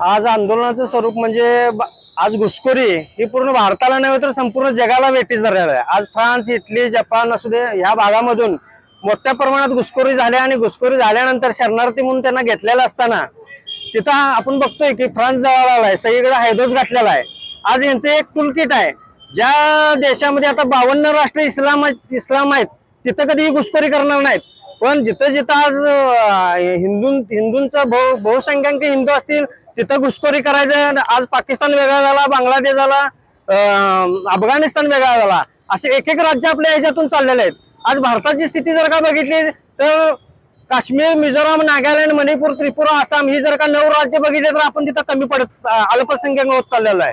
आज आंदोलनाचं स्वरूप म्हणजे आज घुसखोरी ही पूर्ण भारताला नव्हे तर संपूर्ण जगाला वेटीस धरलेलं आहे. आज फ्रान्स इटली जपान असू दे ह्या भागामधून मोठ्या प्रमाणात घुसखोरी झाल्या आणि घुसखोरी झाल्यानंतर शरणार्थी म्हणून त्यांना घेतलेलं असताना तिथं आपण बघतोय की फ्रान्स जवळ आलाय सगळीकडे हैदोस घातलेला आहे. आज यांचं एक टुलकिट आहे. ज्या देशामध्ये आता बावन्न राष्ट्र इस्लाम इस्लाम आहेत तिथं कधीही घुसखोरी करणार नाहीत. पण जिथं जिथं आज हिंदू हिंदूंचा बहु बहुसंख्याक हिंदू असतील तिथं घुसखोरी करायचं आज पाकिस्तान वेगळा झाला बांगलादेश झाला अफगाणिस्तान वेगळा झाला असे एक एक राज्य आपल्या ह्याच्यातून चाललेले आहेत. आज भारताची स्थिती जर का बघितली तर काश्मीर मिझोराम नागालँड मणिपूर त्रिपुरा आसाम ही जर का नऊ राज्य बघितले तर आपण तिथं कमी पडत अल्पसंख्याक होत चाललेलो आहे.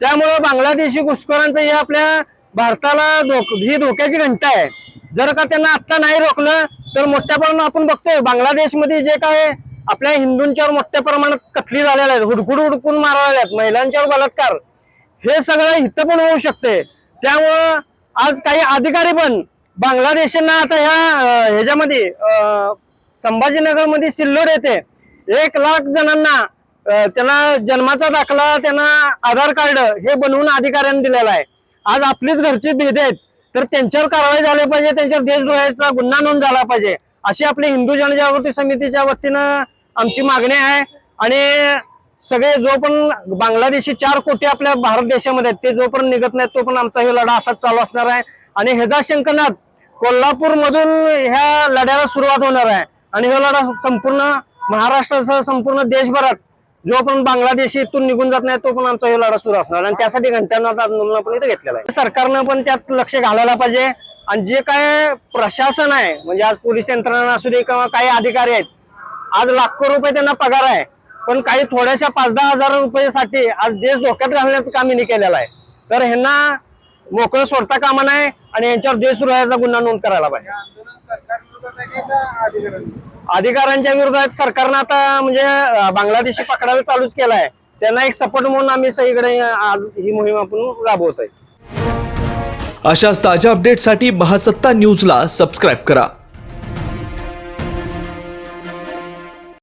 त्यामुळे बांगलादेशी घुसखोरांचं हे आपल्या भारताला धोक ही धोक्याची घंटा आहे. जर का त्यांना आत्ता नाही रोखलं तर मोठ्या प्रमाणात आपण बघतोय बांगलादेशमध्ये जे काय आपल्या हिंदूंच्यावर मोठ्या प्रमाणात कथली झालेल्या आहेत हुडकून हुडकून मारलेल्या आहेत महिलांच्यावर बलात्कार. हे सगळं इथं पण होऊ शकते. त्यामुळं आज काही अधिकारी पण बांगलादेशांना आता ह्या ह्याच्यामध्ये संभाजीनगरमध्ये सिल्लोड येते. एक लाख जणांना त्यांना जन्माचा दाखला त्यांना आधार कार्ड हे बनवून अधिकाऱ्यांनी दिलेला आहे. आज आपलीच घरची भेद आहेत. तर त्यांच्यावर कारवाई झाली पाहिजे त्यांच्यावर देशद्रोहाचा गुन्हा नोंद झाला पाहिजे. अशी आपली हिंदू जनजागृती समितीच्या वतीनं आमची मागणी आहे. आणि सगळे जो पण बांगलादेशी चार कोटी आपल्या भारत देशामध्ये आहेत ते जोपर्यंत निघत नाहीत तो पण आमचा हे लढा असाच चालू असणार आहे. आणि ह्याचा शंकनाथ कोल्हापूर मधून ह्या लढ्याला सुरुवात होणार आहे. आणि हा लढा संपूर्ण महाराष्ट्रासह संपूर्ण देशभरात जोपर्यंत बांगलादेश इथून निघून जात नाही तो पण आमचा हे लढा सुरू असणार. आणि त्यासाठी घंटानाथ आंदोलन आपण इथे घेतलेलं आहे. सरकारनं पण त्यात लक्ष घालायला पाहिजे. आणि जे काय प्रशासन आहे म्हणजे आज पोलीस यंत्रणा असू दे किंवा काही अधिकारी आहेत आज लाखो रुपये त्यांना पगार आहे. पण काही थोड्याशा पाच दहा हजार रुपयासाठी आज देश धोक्यात घालण्याचं काम यांनी केलेलं आहे. तर ह्यांना मोकळं सोडता कामा नाही आणि यांच्यावर देशद्रोहाचा गुन्हा नोंद करायला पाहिजे. अधिकाऱ्यांच्या विरोधात सरकारनं आता म्हणजे बांगलादेशी पकडायला चालूच केलाय. त्यांना एक सपोर्ट म्हणून आम्ही सगळीकडे आज ही मोहीम आपण राबवतोय. अशाच ताज्या अपडेटसाठी महासत्ता न्यूजला सबस्क्राईब करा.